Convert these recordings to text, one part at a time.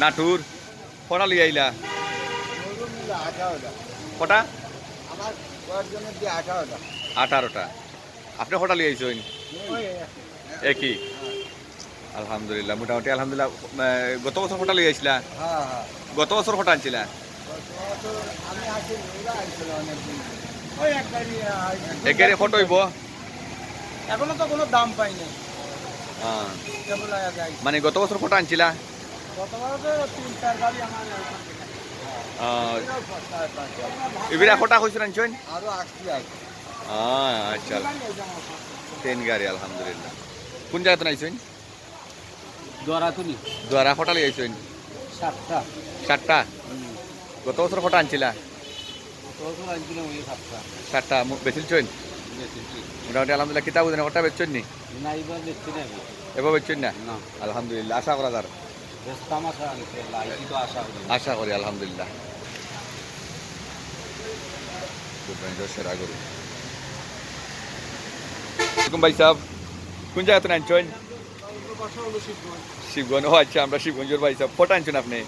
নাটুর কটা লিয়ে আইলা। কটা আঠারোটা। আপনি কটা লিয়ে আইছেন একই? আলহামদুলিল্লাহ মোটামুটি আলহামদুলিল্লাহ গত বছর কটা লিয়ে আইছিলা? গত বছর কটা আনছিলা? একেরে কত হইব? এখনও তো কোনো দাম হ্যাঁ। কেবল মানে গত বছর কটা আনছিলা? এবারে আরও আসছি আচ্ছা। গাড়ি আলহামদুলিল্লাহ। কোন জায়গাতে সাতটা। গত বছর আনছিলা? সাতটা। বেচিলছেন মোটামুটি আলহামদুলিল্লাহ কিতাব বেচছেন নি এবার বেচছেন না। আলহামদুলিল্লাহ আশা করা যার। আশা করি আশা করি আলহামদুলিল্লাহ সেরা গরু এরকম ভাই সাহেব কোন জায়গাতে আনছেন শিবগঞ্জ ও আচ্ছা আমরা শিবগঞ্জের ভাই সাহেব কটা আনছেন আপনি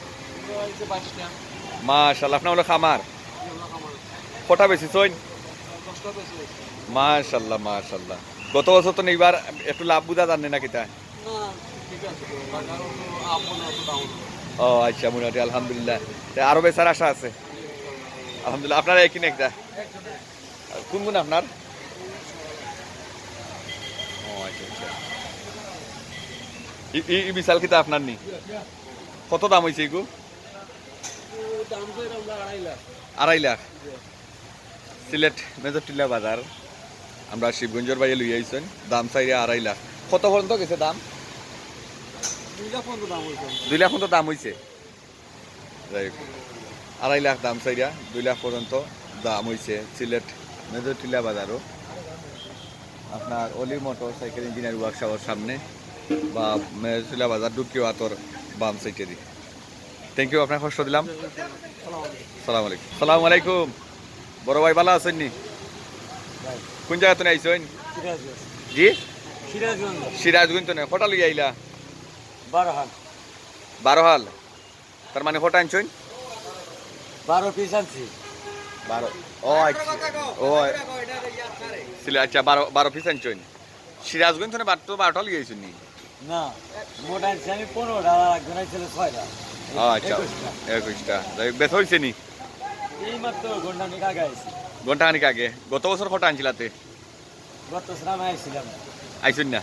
মাশাল্লাহ আপনার হলো খামার কটা বেশিছেন মাশাল্লাহ মাশাল্লাহ গত বছর তো এইবার একটু লাভ বুঝা জানে না কিতা ও আচ্ছা মোটামুটি আলহামদুলিল্লাহ। তা আরও বেচার আশা আছে? আলহামদুলিল্লাহ আপনারা একই একটা কোন কোন আপনার? ও আচ্ছা আচ্ছা। ই- বিশাল কিতা আপনার নি? কত দাম হয়েছে এগু? আড়াই লাখ। সিলেট মেজরটিলা বাজার। আমরা শিবগঞ্জের বাইরে লই আইছেন। দাম চাইরে আড়াই লাখ। কত পর্যন্ত গেছে দাম? দুই লাখ পর্যন্ত দাম হয়েছে যাই। আড়াই লাখ দাম চাইরা দুই লাখ পর্যন্ত দাম হয়েছে সিলেট মেজরটিলা বাজারও। আপনার অলি মোটর সাইকেল ইঞ্জিনিয়ার ওয়ার্কশপের সামনে বা মেজরটিলা বাজার ডুকিও আতর বাম সাইডে দি। থ্যাংক ইউ আপনার কষ্ট দিলাম। সালাম আলাইকুম। সালাম আলাইকুম। বড় ভাই ভালো আছেন নি? কোন জায়গা তুমি আইছেন জি? সিরাজগঞ্জ। সিরাজগঞ্জ তো কটা লই আইলা। বারো হাল। তার মানে কটা আনছেন বারো পিস আনছি। বারো। ও আচ্ছা। ও সিলে আচ্ছা বারো বারো পিস আনছেন সিরাজগঞ্জ তো বারো বারোটা লিয়ে আইছেন নি? না মোটা আনছি আমি পনেরোটা একজন আইছিল ছয়টা। ও আচ্ছা একুশটা। যাই হোক, বেশ হয়েছে নি? এই মাত্র আগে আইছি। আগে। গত বছর কটা আনছিলাতে? গত শ্রামে আইছিলাম। আইছেন না না?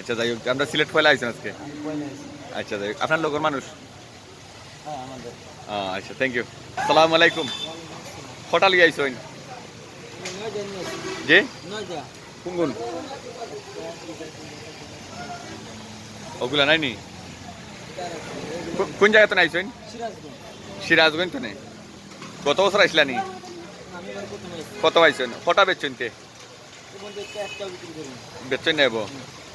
আচ্ছা যাই হোক আমরা সিলেট ফেলে আইছেন আজকে? আমি আচ্ছা যাই হোক আপনার লোকের মানুষ? হ্যাঁ আচ্ছা থ্যাংক ইউ সালাম আলাইকুম। কটা লিয়ে আইছেন নয়টা নিয়ে আসি যে নয়টা কোন কোন ওগুলা নাই নি কো- কোন জায়গাতে আইছেন সিরাজগঞ্জ। সিরাজগঞ্জ তো নেই। কত বছর আইসলা নি কত আইছেন কটা বেচছেন তে বেচছেন নেব।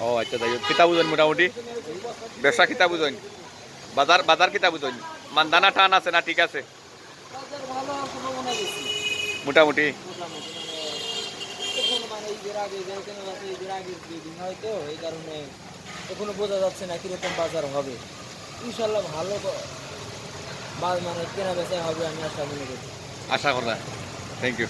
ও আচ্ছা যাই কিতা বুঝেন মোটামুটি। ব্যবসা কিতা বুঝেন বাজার বাজার কিতা বুঝেন মানদানা টান আছে না, ঠিক আছে? মোটামুটি। এখনও বোঝা যাচ্ছে না কীরকম বাজার হবে ইনশাল্লাহ ভালো মানে কেনা বেচা হবে আমি আশা মনে করি আশা করা থ্যাংক ইউ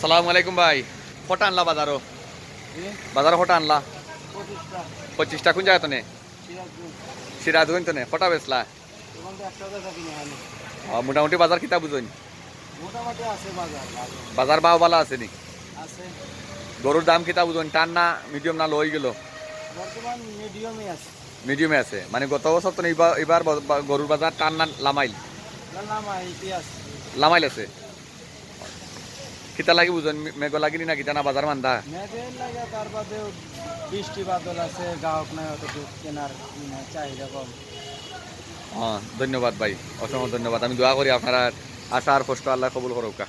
সালাম আলাইকুম ভাই। কটা আনলা বাজারও? বাজারও কটা আনলা? পঁচিশটা। কোন জায়গা তো নে সিরাজগঞ্জ তো নে কটা বেচলা মোটামুটি বাজার কিতা বুঝুন? বাজার বাজার ভাও ভালো আছে নি? আছে। গরুর দাম কিতা বুঝুন? টান না মিডিয়াম না লই গেল? বর্তমান মিডিয়ামে আছে। মিডিয়ামে আছে। মানে গত বছর তো এবার এবার গরুর বাজার টান না লামাইল? লামাইল আছে? কিতা লাগি বুঝুন? মেঘ লাগিনি না কিতা না বাজার মান্দা? মেঘের লাগে তার বৃষ্টি বাদল আছে গ্রাহক নাই অত কেনার চাহিদা কম। হ্যাঁ ধন্যবাদ ভাই। অসংখ্য ধন্যবাদ। আমি দোয়া করি আপনারা আশা আর কষ্ট আল্লাহ কবুল করুকা।